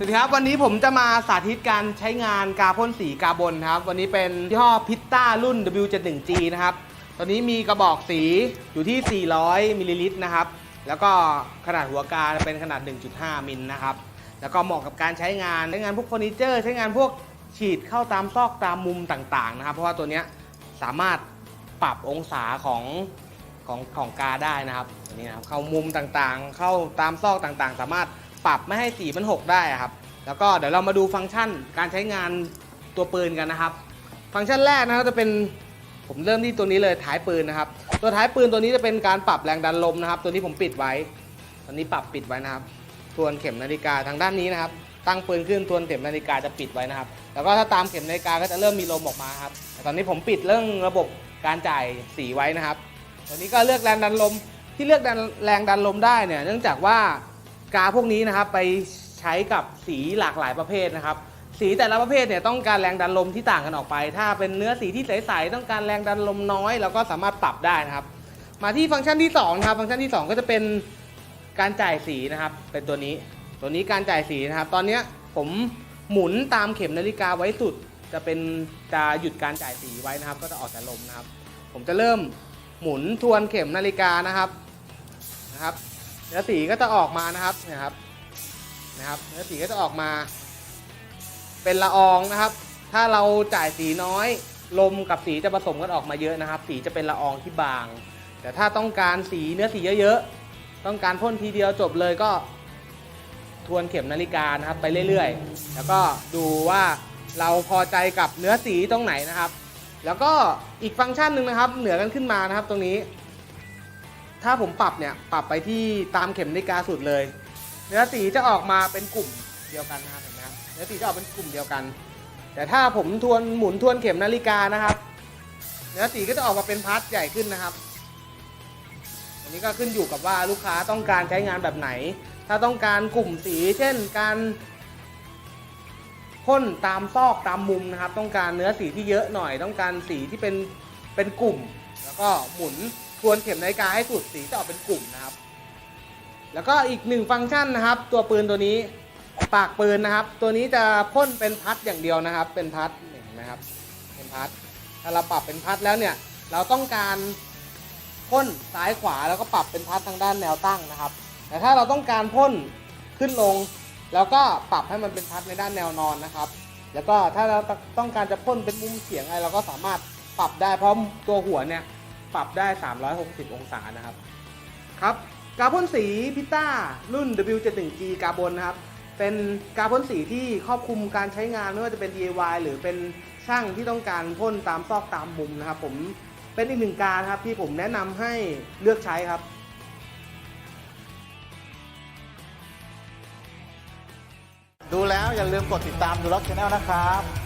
สวัสดีครับวันนี้ผมจะมาสาธิตการใช้งานกาพ่นสีกาบนครับ วันนี้เป็นยี่ห้อพิตต้ารุ่น W71G นะครับตอนนี้มีกระบอกสีอยู่ที่ 400มิลลิลิตรนะครับ แล้วก็ขนาดหัวกาเป็นขนาด 1.5 มิลนะครับ แล้วก็เหมาะกับการใช้งานใช้งานพวกเฟอร์นิเจอร์ใช้งานพวกฉีดเข้าตามซอกตามมุมต่างๆนะครับ เพราะว่าตัวนี้สามารถปรับองศาของของของกาได้นะครับนนี้นะครับเข้ามุมต่างๆ เข้าตามซอกต่างๆ สามารถ ปรับไม่ให้สีมันหกได้ครับ แล้วก็เดี๋ยวเรามาดูฟังก์ชันการใช้งานตัวปืนกันนะครับ ฟังก์ชันแรกนะครับจะเป็นผมเริ่มที่ตัวนี้เลยท้ายปืนนะครับ ตัวท้ายปืนตัวนี้จะเป็นการปรับแรงดันลมนะครับ ตัวนี้ผมปิดไว้ ตอนนี้ปรับปิดไว้นะครับ ทวนเข็มนาฬิกาทางด้านนี้นะครับ ตั้งปืนขึ้นทวนเข็มนาฬิกาจะปิดไว้นะครับ แล้วก็ถ้าตามเข็มนาฬิกาก็จะเริ่มมีลมออกมาครับตอนนี้ผมปิดเรื่องระบบการจ่ายสีไว้นะครับ ตัวนี้ก็เลือกแรงดันลมที่เลือกแรงดันลมได้เนี่ย เนื่องจากว่า กาพวกนี้นะครับไปใช้กับสีหลากหลายประเภทนะครับ สีแต่ละประเภทเนี่ยต้องการแรงดันลมที่ต่างกันออกไป ถ้าเป็นเนื้อสีที่ใสๆต้องการแรงดันลมน้อยเราก็สามารถปรับได้นะครับ มาที่ฟังก์ชันที่2นะครับฟังก์ชันที่ 2 ก็จะเป็นการจ่ายสีนะครับ เป็นตัวนี้ ตัวนี้การจ่ายสีนะครับ ตอนนี้ผมหมุนตามเข็มนาฬิกาไว้สุด จะเป็นจะหยุดการจ่ายสีไว้นะครับ ก็จะออกแต่ลมนะครับ ผมจะเริ่มหมุนทวนเข็มนาฬิกานะครับนะครับ เนื้อสีก็จะออกมานะครับเนะครับนะครับ เนื้อสีก็จะออกมา เป็นละอองนะครับ ถ้าเราจ่ายสีน้อยลมกับสีจะผสมกันออกมาเยอะนะครับ สีจะเป็นละอองที่บาง แต่ถ้าต้องการสีเนื้อสีเยอะๆต้องการพ่นทีเดียวจบเลยก็ทวนเข็มนาฬิกานะครับไปเรื่อยๆ แล้วก็ดูว่าเราพอใจกับเนื้อสีตรงไหนนะครับ แล้วก็อีกฟังก์ชันหนึ่งนะครับ เหนือกันขึ้นมานะครับ ตรงนี้ ถ้าผมปรับเนี่ยปรับไปที่ตามเข็มนาฬิกาสุดเลย เนื้อสีจะออกมาเป็นกลุ่มเดียวกันนะครับเห็นไหมครับเนื้อสีจะออกเป็นกลุ่มเดียวกัน แต่ถ้าผมทวนหมุนทวนเข็มนาฬิกานะครับ เนื้อสีก็จะออกมาเป็นพาร์ทใหญ่ขึ้นนะครับอันนี้ก็ขึ้นอยู่กับว่าลูกค้าต้องการใช้งานแบบไหน ถ้าต้องการกลุ่มสี เช่นการพ่นตามซอกตามมุมนะครับ ต้องการเนื้อสีที่เยอะหน่อย ต้องการสีที่เป็นเป็นกลุ่ม แล้วก็หมุน ทวนเข็มนาฬิกาให้สุดสีจะออกเป็นกลุ่มนะครับ แล้วก็อีกหนึ่งฟังก์ชันนะครับ ตัวปืนตัวนี้ปากปืนนะครับ ตัวนี้จะพ่นเป็นพัดอย่างเดียวนะครับ เป็นพัดเห็นไหมครับ เป็นพัดถ้าเราปรับเป็นพัดแล้วเนี่ย เราต้องการพ่นซ้ายขวาแล้วก็ปรับเป็นพัดทางด้านแนวตั้งนะครับ แต่ถ้าเราต้องการพ่นขึ้นลง แล้วก็ปรับให้มันเป็นพัดในด้านแนวนอนนะครับ แล้วก็ถ้าเราต้องการจะพ่นเป็นมุมเฉียงอะไรเราก็สามารถปรับได้เพราะตัวหัวเนี่ย ปรับได้ 360 องศานะครับ ครับ กาพ่นสีพิต้ารุ่น W71G กาบนนะครับ เป็นกาพ่นสีที่ครอบคลุมการใช้งานไม่ว่าจะเป็น DIY หรือเป็นช่างที่ต้องการพ่นตามซอกตามมุมนะครับ ผมเป็นอีกหนึ่งการครับที่ผมแนะนำให้เลือกใช้ครับดูแล้วอย่าลืมกดติดตามดูล็อกชาแนลนะครับ